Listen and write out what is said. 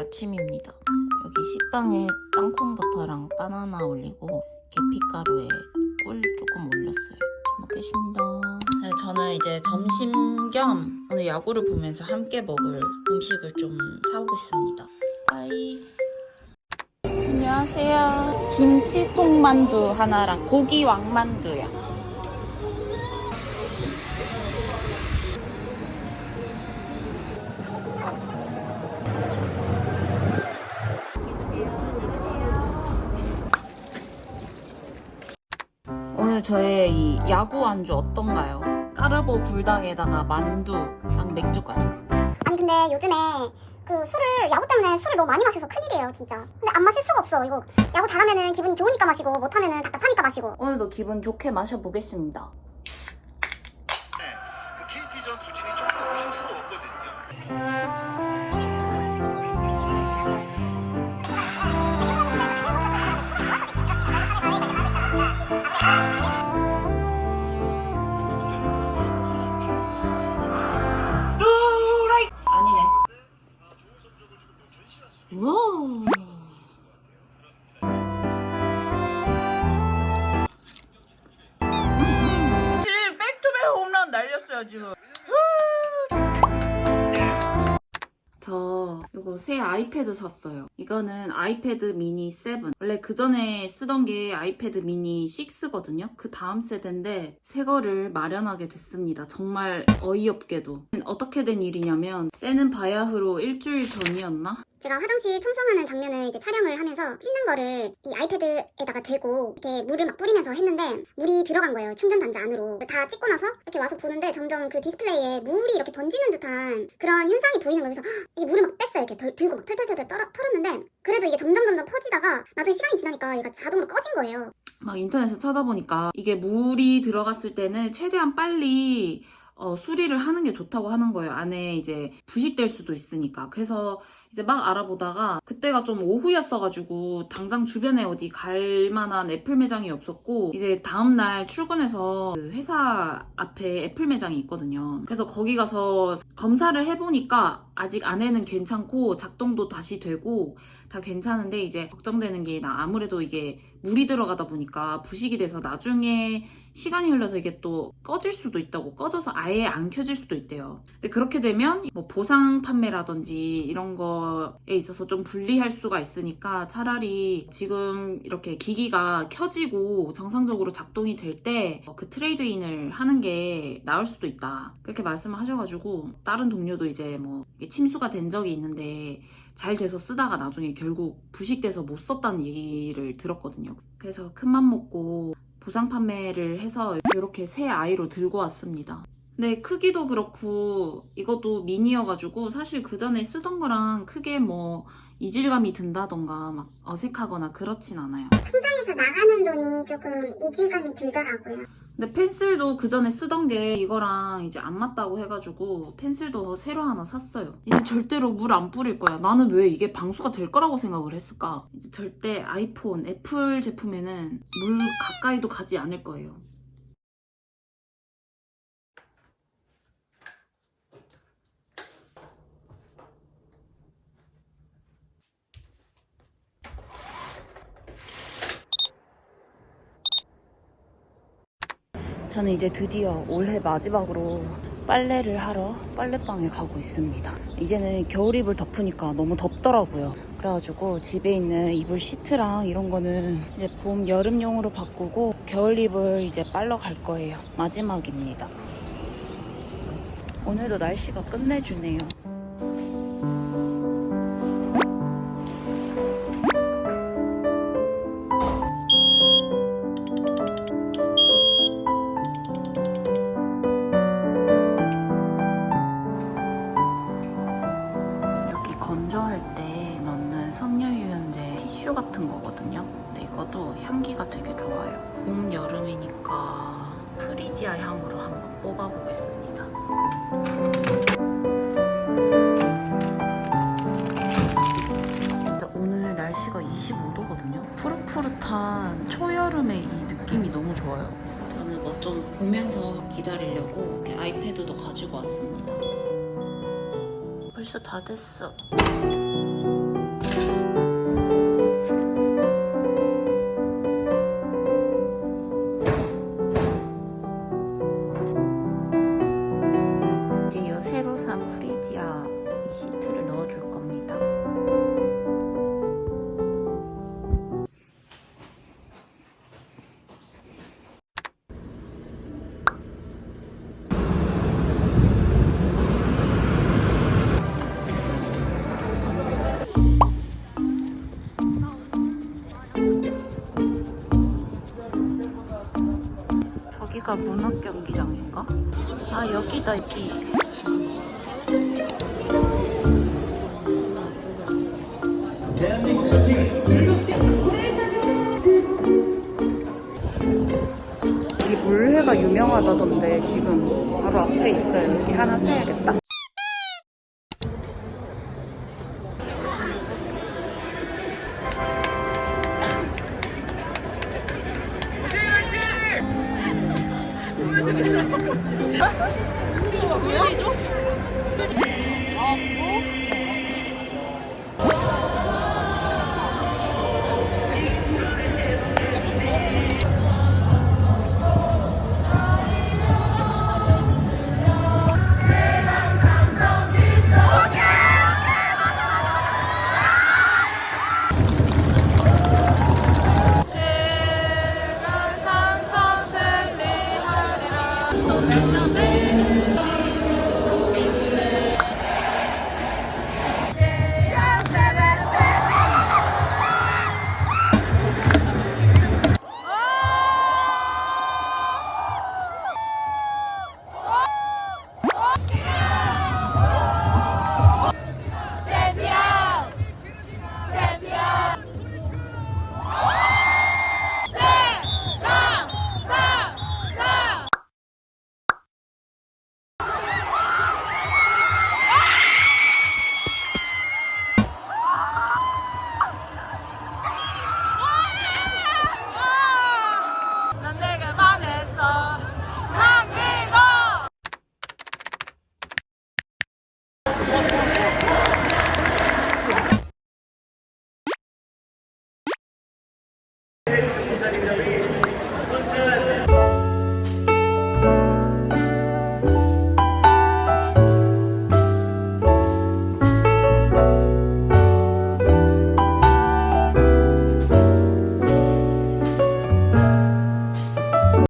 아침입니다. 여기 식빵에 땅콩버터랑 바나나 올리고 계피가루에 꿀 조금 올렸어요. 잘 먹겠습니다. 네, 저는 이제 점심 겸 오늘 야구를 보면서 함께 먹을 음식을 좀 사오겠습니다. 빠이. 안녕하세요. 김치통만두 하나랑 고기 왕만두요. 저의 이 야구 안주 어떤가요? 까르보 불닭에다가 만두랑 맥주까지. 아니 근데 요즘에 그 술을 야구 때문에 술을 너무 많이 마셔서 큰일이에요 진짜 근데 안 마실 수가 없어 이거 야구 잘하면은 기분이 좋으니까 마시고 못하면은 답답하니까 마시고 오늘도 기분 좋게 마셔보겠습니다. 날렸어요 지금. 저 이거 새 아이패드 샀어요. 이거는 아이패드 미니 7. 원래 그 전에 쓰던 게 아이패드 미니 6거든요. 그 다음 세대인데 새 거를 마련하게 됐습니다. 정말 어이없게도. 어떻게 된 일이냐면 때는 바야흐로 일주일 전이었나? 제가 화장실 청소하는 장면을 이제 촬영을 하면서 씻는 거를 이 아이패드에다가 대고 이렇게 물을 막 뿌리면서 했는데 물이 들어간 거예요 충전 단자 안으로. 다 찍고 나서 이렇게 와서 보는데 점점 그 디스플레이에 물이 이렇게 번지는 듯한 그런 현상이 보이는 거예요. 그래서 헉, 이게 물을 막 뺐어요 이렇게 덜, 들고 막 털털털털 떨어, 털었는데 그래도 이게 점점 점점 퍼지다가 나중에 시간이 지나니까 얘가 자동으로 꺼진 거예요. 막 인터넷에 찾아보니까 이게 물이 들어갔을 때는 최대한 빨리 어, 수리를 하는 게 좋다고 하는 거예요. 안에 이제 부식될 수도 있으니까. 그래서 이제 막 알아보다가 그때가 좀 오후였어가지고 당장 주변에 어디 갈 만한 애플 매장이 없었고 이제 다음날 출근해서 그 회사 앞에 애플 매장이 있거든요. 그래서 거기 가서 검사를 해보니까 아직 안에는 괜찮고 작동도 다시 되고 다 괜찮은데 이제 걱정되는 게 나 아무래도 이게 물이 들어가다 보니까 부식이 돼서 나중에 시간이 흘러서 이게 또 꺼질 수도 있다고 꺼져서 아예 안 켜질 수도 있대요. 근데 그렇게 되면 뭐 보상 판매라든지 이런 거에 있어서 좀 불리할 수가 있으니까 차라리 지금 이렇게 기기가 켜지고 정상적으로 작동이 될 때 그 트레이드인을 하는 게 나을 수도 있다. 그렇게 말씀을 하셔가지고 다른 동료도 이제 뭐 침수가 된 적이 있는데 잘 돼서 쓰다가 나중에 결국 부식돼서 못 썼다는 얘기를 들었거든요. 그래서 큰 맘 먹고 보상 판매를 해서 이렇게 새 아이로 들고 왔습니다. 근데 크기도 그렇고 이것도 미니여가지고 사실 그 전에 쓰던 거랑 크게 뭐 이질감이 든다던가 막 어색하거나 그렇진 않아요. 통장에서 나가는 돈이 조금 이질감이 들더라고요 근데 펜슬도 그 전에 쓰던 게 이거랑 이제 안 맞다고 해가지고 펜슬도 새로 하나 샀어요. 이제 절대로 물 안 뿌릴 거야. 나는 왜 이게 방수가 될 거라고 생각을 했을까? 이제 절대 아이폰, 애플 제품에는 물 가까이도 가지 않을 거예요. 저는 이제 드디어 올해 마지막으로 빨래를 하러 빨래방에 가고 있습니다. 이제는 겨울 이불 덮으니까 너무 덥더라고요. 그래가지고 집에 있는 이불 시트랑 이런 거는 이제 봄, 여름용으로 바꾸고 겨울 이불 이제 빨러 갈 거예요. 마지막입니다. 오늘도 날씨가 끝내주네요. 향기가 되게 좋아요. 봄, 여름이니까 프리지아 향으로 한번 뽑아보겠습니다. 오늘 날씨가 25도거든요. 푸릇푸릇한 초여름의 이 느낌이 너무 좋아요. 저는 뭐 좀 보면서 기다리려고 이렇게 아이패드도 가지고 왔습니다. 벌써 다 됐어. 산 프리지아 이 시트를 넣어줄 겁니다. 저기가 문학 경기장인가? 아 여기다 여기. 대한민국 이 물회가 유명하다던데 지금 바로 앞에 있어요. 여기 하나 사야겠다. 우리 이러죠? 아, 뭐? também.